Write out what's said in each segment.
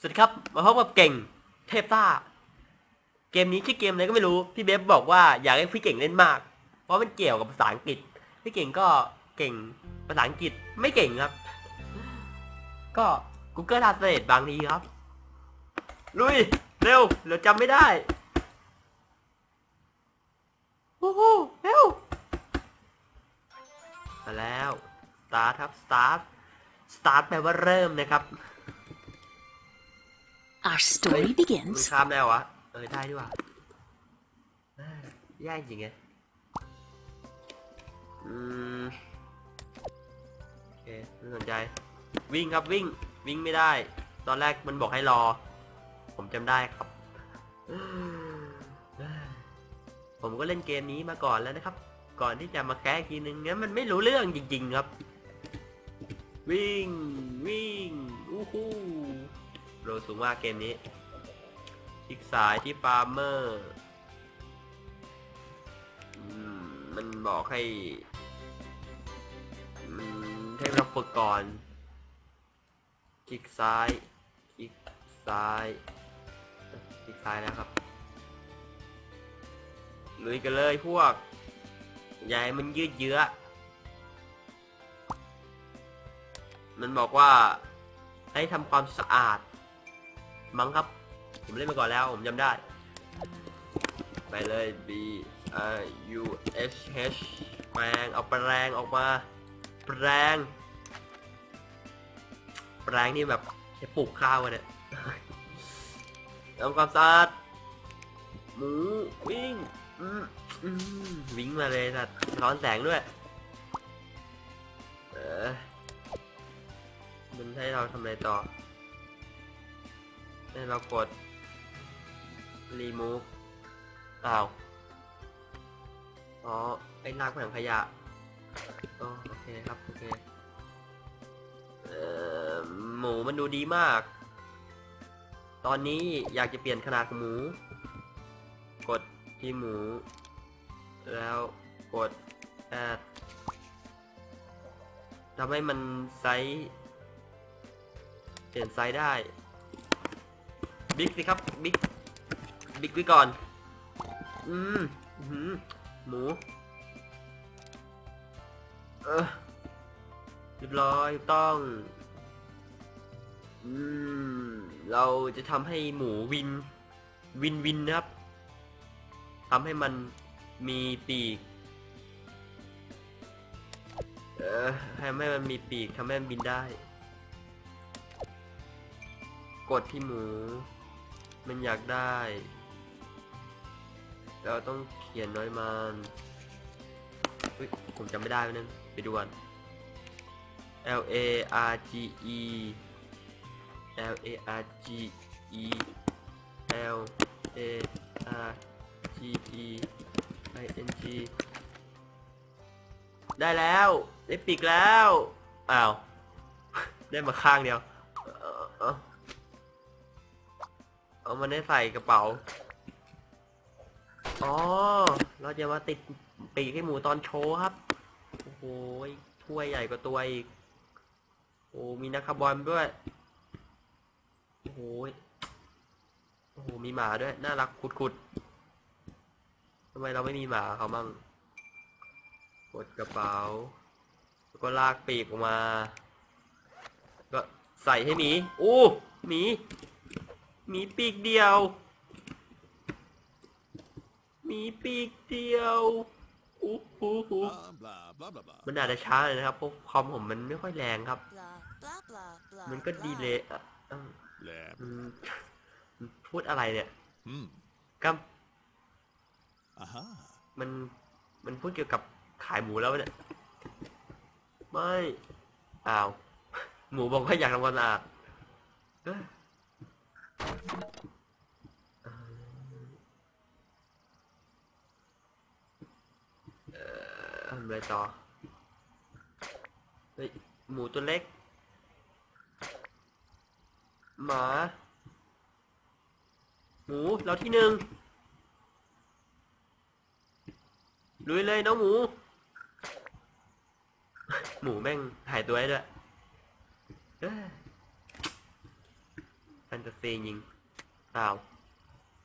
สวัสดีครับ มาพบกับเก่งเทพซ่า เกมนี้ชื่อเกมอะไรก็ไม่รู้ พี่เบฟบอกว่าอยากให้พี่เก่งเล่นมาก เพราะมันเกี่ยวกับภาษาอังกฤษ พี่เก่งก็เก่งภาษาอังกฤษไม่เก่งครับ ก็ Google Translate บางทีครับ ลุย เร็วเราจำไม่ได้ โอ้โหเร็วมาแล้ว start ครับ start start แปลว่าเริ่มนะครับ Our เฮ้ย story มัน begins ข้ามได้วะ เออ ได้ดีกว่าเอ้ยยากจริงไงอืมโอเคไม่สนใจ วิ่งครับวิ่ง วิ่งไม่ได้ ตอนแรกมันบอกให้รอ ผมจำได้ครับ ผมก็เล่นเกมนี้มาก่อนแล้วนะครับ ก่อนที่จะมาแก้อีกทีนึงงั้นมันไม่รู้เรื่องจริง ๆ ครับ วิ่ง วิ่งอู้หู โรสูงมากเกมนี้คลิกซ้ายที่ฟาร์มเมอร์มันบอกให้ให้เราฝึกก่อนคลิกซ้าย คลิกซ้าย คลิกซ้ายแล้วครับลุยกันเลยพวกอยายมันยืดเยื้อ มันบอกว่าให้ทำความสะอาด มั้งครับ ผมเล่นมาก่อนแล้ว ผมจำได้ ไปเลย B I U H H แปลงเอาแปลงออกมา แปลงแปลงนี่แบบใช้ปลูกข้าวกันเนี่ยทำความสะอาดหมูวิ่งวิ่งมาเลยสัตว์ร้อนแสงด้วย เออมันให้เราทำอะไรต่อ ให้เรากด remove อ้าว อ๋อ ไอ้ลากไปถังขยะอ๋อโอเคครับ โอเค เอ่อ หมูมันดูดีมาก ตอนนี้อยากจะเปลี่ยนขนาดหมู กดที่หมู แล้วกด add ทำให้มันไซส์ เปลี่ยนไซส์ได้ บิ๊กสิครับบิ๊กบิ๊กไว้ก่อน อืมอื้อหือหมู เออเรียบร้อยถูกต้อง อืม เราจะทำให้หมูวิน วินวินนะครับทำให้มันมีปีก เออให้ให้มันมีปีกทำให้มันบินได้ กดที่หมู มันอยากได้ เราต้องเขียนน้อยมันเฮ้ยผมจำไม่ได้แล้นึงไปดูกัน L A R G E L A R G E L A R G E I N G ได้แล้ว ได้ปีกแล้ว อ้าว ได้มาข้างเดียว เอามันได้ใส่กระเป๋า อ๋อ เราจะมาติดปีกให้หมูตอนโชว์ครับ โอ้โหถ้วยใหญ่กว่าตัวอีก โอ้มีนักบอนด้วย โอ้โห โอ้โห มีหมาด้วย น่ารักขุดๆทำไมเราไม่มีหมาเขามั่งกดกระเป๋า แล้วก็ลากปีกออกมา ก็ใส่ให้หมี อู้หมี หมีปีกเดียวหมีปีกเดียวอู้หูหูมันอาจจะช้าเลยนะครับเพราะคอมผมมันไม่ค่อยแรงครับ มันก็ดีเลยอะพูดอะไรเนี่ยก็ Aha. มันมันพูดเกี่ยวกับขายหมูแล้วเนี่ย ไม่อ้าว หมูบอกว่าอยากทำความสะอาด ทำอะไรต่อ เฮ้ย หมูตัวเล็ก หมา หมู เราที่หนึ่งลุยเลยน้องหมู หมูแม่งหายตัวให้ด้วย นตาซียิงอ้าว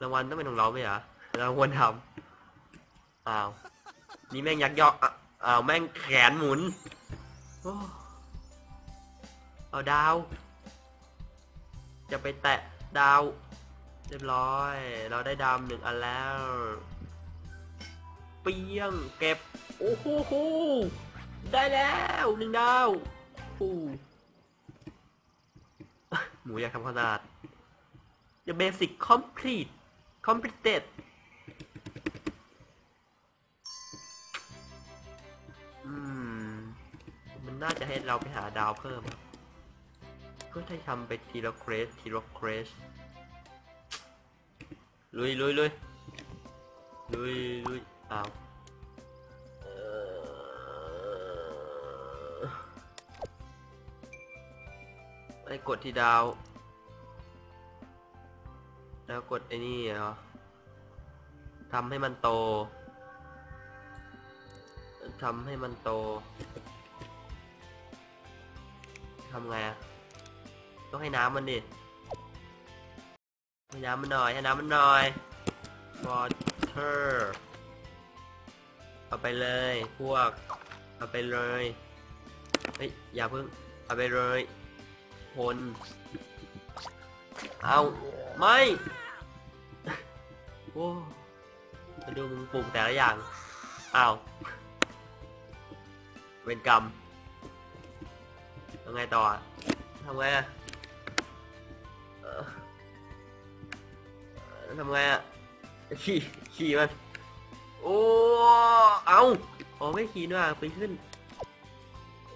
รางวัลต้องเป็นของเราไหมเหรอเราควรทำอ้าวนี่แม่งยักยอกอ้าวแม่งแขนหมุนเอาดาว จะไปแตะดาว เรียบร้อย เราได้ดาวหนึ่งอันแล้วเปียงเก็บ โอ้โหได้แล้วหนึ่งดาวฟูหมูอยากทำขนาด The basic complete completed อืม มันน่าจะให้เราไปหาดาวเพิ่มครับก็ให้ทำไปทีละเควสทีละเควสลุยลุยลุยลุยลุยอ้าวเออไปกดที่ดาว แล้วกดไอ้นี่เหรอทำให้มันโตทำให้มันโตทำไงอะต้องให้น้ำมันดิให้น้ำมันหน่อยให้น้ำมันหน่อย water เอาไปเลยพวก เอาไปเลยเฮ้ยอย่าเพิ่ง เอาไปเลยคนเอาไม่ โอ้มาดูมึงปลูกแต่ละอย่าง อ้าว เวรกรรมยังไงต่อทำไงอะเอ่อเอ่อทำไงอะขี่ ขี่มัน โอ้ เอาโอ้ไม่ขี่ด้วยไปขึ้น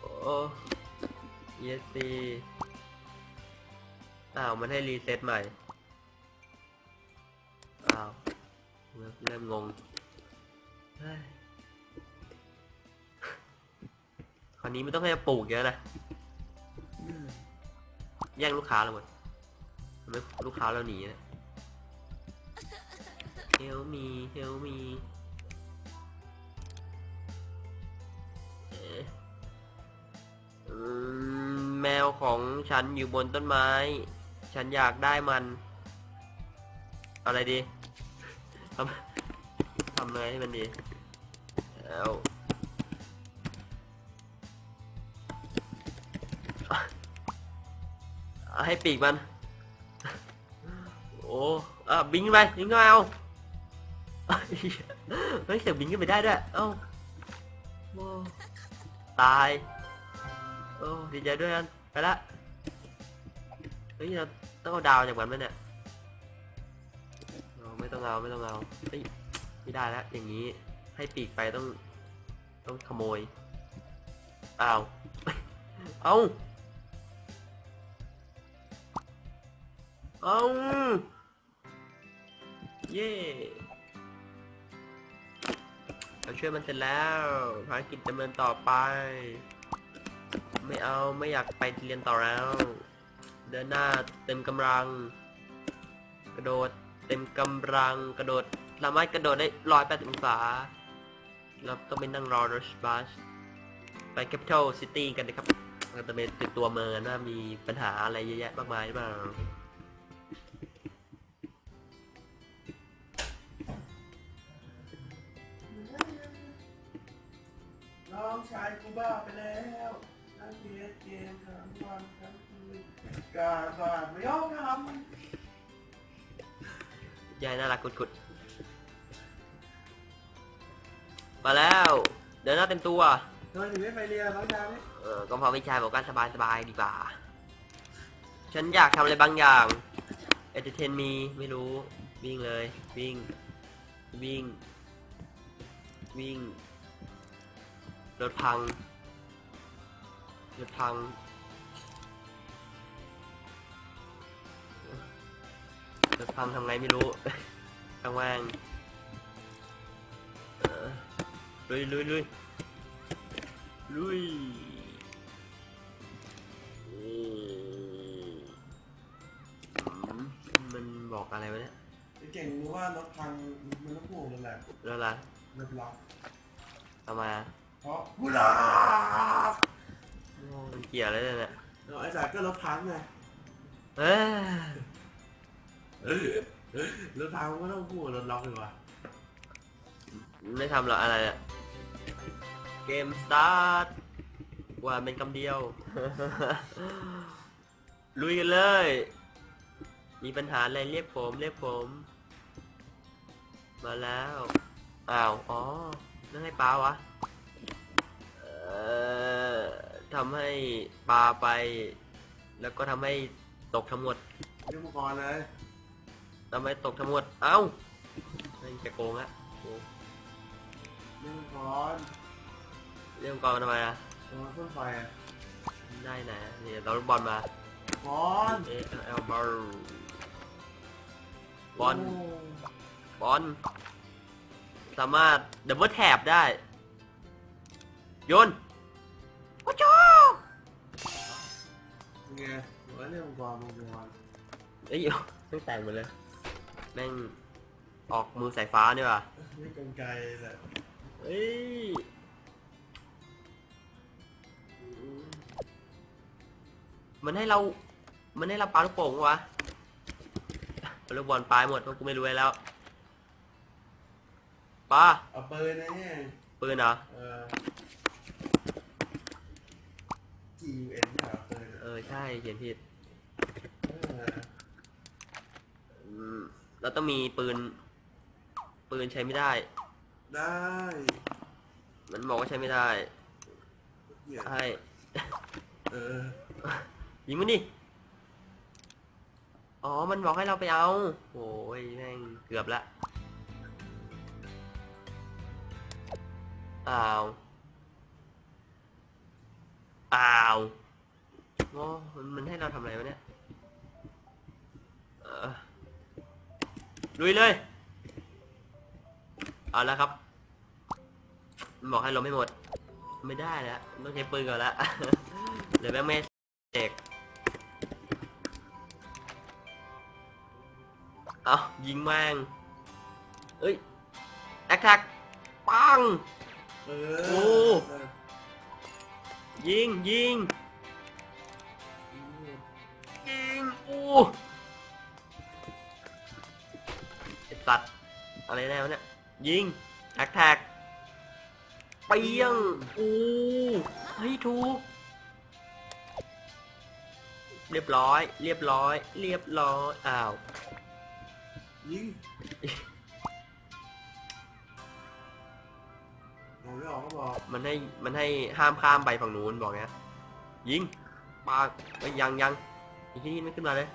โอ้เยสีอ้าว มันให้รีเซ็ตใหม่ อ้าว เริ่มเริ่มงงคราวนี้ไม่ต้องให้ปลูกเยอะนะแย่งลูกค้าเราหมดทำให้ลูกค้าเราหนีนะเฮลมีเฮลมีแมวของฉันอยู่บนต้นไม้ ฉันอยากได้มัน อะไรดี ทำทำอะไรให้มันดีแล้วเอาให้ปีกมัน โอ้อะบิงขึ้นไปบิงขึ้นไปเอาเฮ้ยเสียงบิงขึ้นไปได้ด้วยเอ้าโอ้ตายโอ้ดีใจด้วยกันไปละเฮ้ยเราต้องเอาดาวจากมันไหมเนี่ยเอา ไม่ต้องเอาไม่ต้องเอาเฮ้ยไม่ได้แล้วอย่างนี้ให้ปีกไปต้อง ต้องขโมยอ้าวเอาเอาเย่เราช่วยมันเสร็จแล้วภารกิจดำเนินต่อไป ไม่เอาไม่อยากไปเรียนต่อแล้ว เดินหน้าเต็มกำลัง กระโดด เต็มกำลังกระโดดสามารถกระโดดได้ร้อยแปดสิบองศาเราต้องไปนั่งรอรถบัสไป Capital City กันนะครับเราจะไปติดตัวเมืองว่ามีปัญหาอะไรเยอะแยะมากมายหรือเปล่าน้องชายกูบ้าไปแล้วนั่งเล่นเกมทั้งวันทั้งคืนกาบาไม่ยอมท ยายน่ารักกุดๆมาแล้ว เดินหน้าเต็มตัวำทำไมถึงไม่ไปเรียนน้องชายนี่เออก็เพอวิชายบอกว่าสบายๆดีกว่า ฉันอยากทำอะไรบางอย่าง เอเจเทนมีไม่รู้ วิ่งเลย วิ่ง วิ่ง วิ่ง รถพัง รถพัง รถพังทำไงไม่รู้ข้างว่างเออลุยลุยลุยลุยอืมมันบอกอะไรวะเนี่ยไอ้เก่งรู้ว่ารถพังมันต้องห่วงนั่นแหละแล้วล่ะรถล็อกทำไมอะเพราะกูล็อกโอ้มันเกี่ยวอะไรเนี่ยแล้วไอ้สายก็รถพังไงเอ้ย แล้วทางมันก็ต้องพูดรถล็อกเลยวะไม่ทำหรอกอะไรอะเกมสตาร์ทว่าเป็นคำเดียว ลุยกันเลย มีปัญหาอะไรเรียกผมเรียกผม มาแล้ว อ้าว อ๋อนั่นให้ปลาวะ เอ่อทำให้ปลาไป แล้วก็ทำให้ตกทั้งหมด เรื่องมังกรเลย ทำให้ตกทั้งหมด เอ้าไม่จะโกงอะโอ้เรื่องมังกรเรื่องกองทำไมอะตัวเครื่องไฟอะได้นะนี่เราลูกบอลมาบอลเอเอลบอลบอลโบอลสามารถดับเบิลแท็บได้โยนโอ้โจเป็นไงหัวเรื่องมังกรมังกรเอ้ยแม่งแต่งหมดเลย แม่งออกมือสายฟ้านี่ว่ะไม่กลไกแหละเอ้ยมันให้เรา มันให้เราปาลูกโป่งวะเอาลูกบอลปลายหมดเพราะกูไม่รู้อะไรแล้วปาเอาปืนนะเนี่ยปืนเหรอเออ G U N เนี่ยเหรอปืนเออใช่เขียนผิดเอออืม เราต้องมีปืน ปืนใช้ไม่ได้ ได้มันบอกว่าใช้ไม่ได้เหี้ยให้เออ ยิงมันดิ อ๋อ มันบอกให้เราไปเอาโอ้ยแม่งเกือบละอ้าว อ้าวโอ้มันมันให้เราทำอะไรวะเนี่ย เออ ลุยเลย เอาแล้วครับมันบอกให้เราไม่หมด ไม่ได้แล้วต้องใช้ปืนก่อนละเดี๋ยวแม่งไม่เด็กเอายิงแม่งเอ้ยแอคแท็กปังเอโอ้อยิงยิงยิงอู้ไอ อะไรแน่วะเนี่ยยิงแอคแท็กเปียงอู้เฮ้ยถูกเรียบร้อย เรียบร้อย เรียบร้อยอ้าวยิงเอาไม่ออกก็บอกมันให้มันให้ห้ามข้ามไปฝั่งนู้นบอกเงี้ยยิงปาไปยังยังอีกที่ไม่ขึ้นมาเลย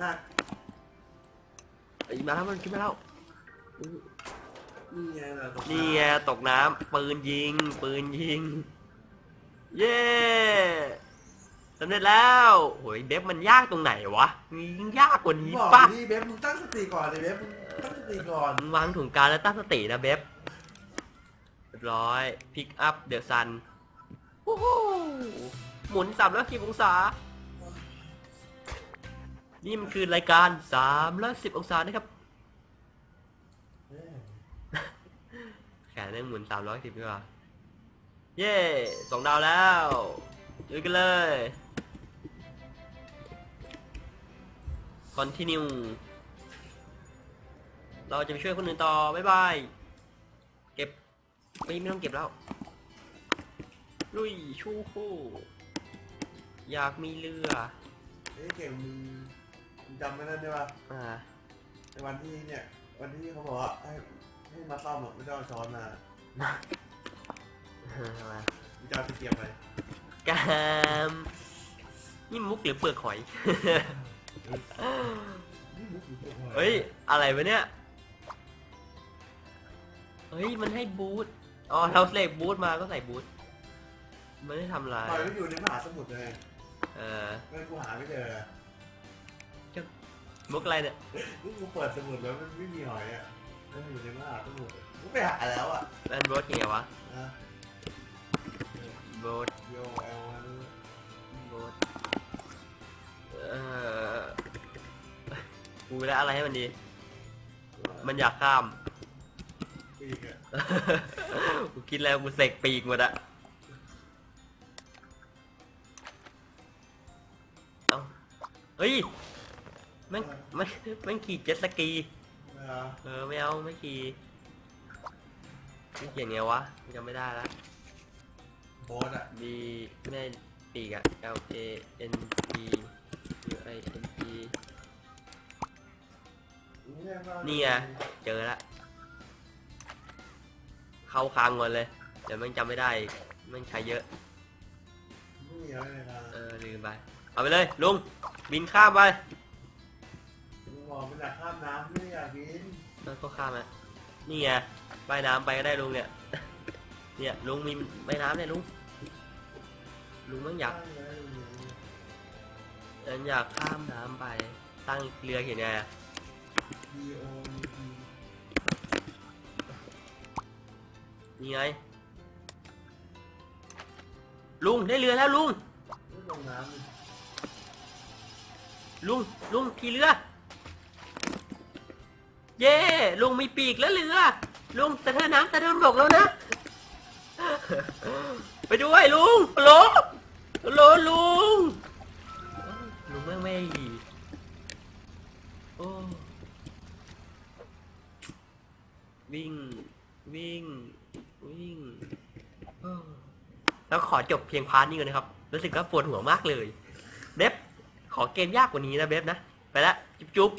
ถ้า ไอ้ยมาแล้วมันขึ้นมาแล้วอู้นี่ไงล่ะตกนี่ไงตกน้ำปืนยิง ปืนยิง เย้สำเร็จแล้วโหยเบฟมันยากตรงไหนวะมียิ่งยากกว่านี้บอกปะดิเบฟมึงตั้งสติก่อนเลยเบฟมึงตั้งสติก่อน มึงวางถุงกลารแล้วตั้งสตินะเบฟเรียบร้อยพิกอัพเดอะซันหมุนสามร้อยสิบองศา นี่มันคือรายการสามร้อยสิบองศานะครับเออแขนแม่งหมุนสามร้อยสิบดีกว่าเย่สองดาวแล้วลุยกันเลย continue เราจะไปช่วยคนอื่นต่อ บ๊ายบาย เก็บ ไม่ไม่ต้องเก็บแล้ว ลุยชูคู่ อยากมีเรือเอ้ยเก่งมึงมึง จำไม่ได้ใช่ปะอ่า ในวันที่เนี่ย วันที่เขาบอกว่าให้ให้มาซ่อมอะไม่ต้องเอาช้อนมามามึงจะเอาตะเกียบไปกามนี่มุกหรือเปลือกหอย นี่มุกหรือเปล่าเฮ้ย อะไรวะเนี่ย เฮ้ย มันให้บูทอ๋อเราเสกบูทมาก็ใส่บูทไม่ได้ทำอะไรปล่อยมันอยู่ในมหาสมุทรเลยเออไม่กูหาไม่เจอ มุกอะไรเนี่ยนี่กูเปิดสมุดแล้วมันไม่มีหอยอะมันอยู่ในมหาสมุทรกูไปหาแล้วอะแอนบูทยังไงวะนะบูทโยเอลมันบูทเออกูได้อะไรให้มันดี มันอยากข้ามปีกอะกูคิดแล้วกูเสกปีกหมดอะเอ้าเฮ้ยแม่งแม่งแม่งขี่เจ็ตสกีเออเออไม่เอาไม่ขี่นี่เขียนไงวะจำไม่ได้ละโบสอะ B ไม่ได้ปีกอะ L A N T U I N T นี่ไงเจอละเข้าคางก่อนเลยเดี๋ยวแม่งจำไม่ได้อีกแม่งใช้เยอะไม่มีอะไรเลยนะเออลืมไปเอาไปเลยลุงบินข้ามไป อมันอยากข้ามน้ำไม่อยากกินแล้วก็ข้ามนะนี่ไงว่ายน้ำไปก็ได้ลุงเนี่ย เนี่ยลุงมีว่ายน้ำเนี่ยลุง ลุงแม่งอยากข้มเลยเอิญอยากข้ามน้ำไป ตั้งเรือเขียนไงนี่ไง ลุงได้เรือแล้วลุง ลุง ลุงขี่เรือ เย่ลุงมีปีกแล้วเรือ ลุงแต่เธอน้ำแต่เธอบกแล้วนะ ไปด้วยลุงลโหลฮัลโหลลุง ลุงไม่ไม่โอ้วิ่ง วิ่ง วิ่งแล้วขอจบเพียงพาร์ทนี้ก่อนนะครับ รู้สึกว่าปวดหัวมากเลย เบฟขอเกมยากกว่านี้นะเบฟนะ ไปละ จุ๊บ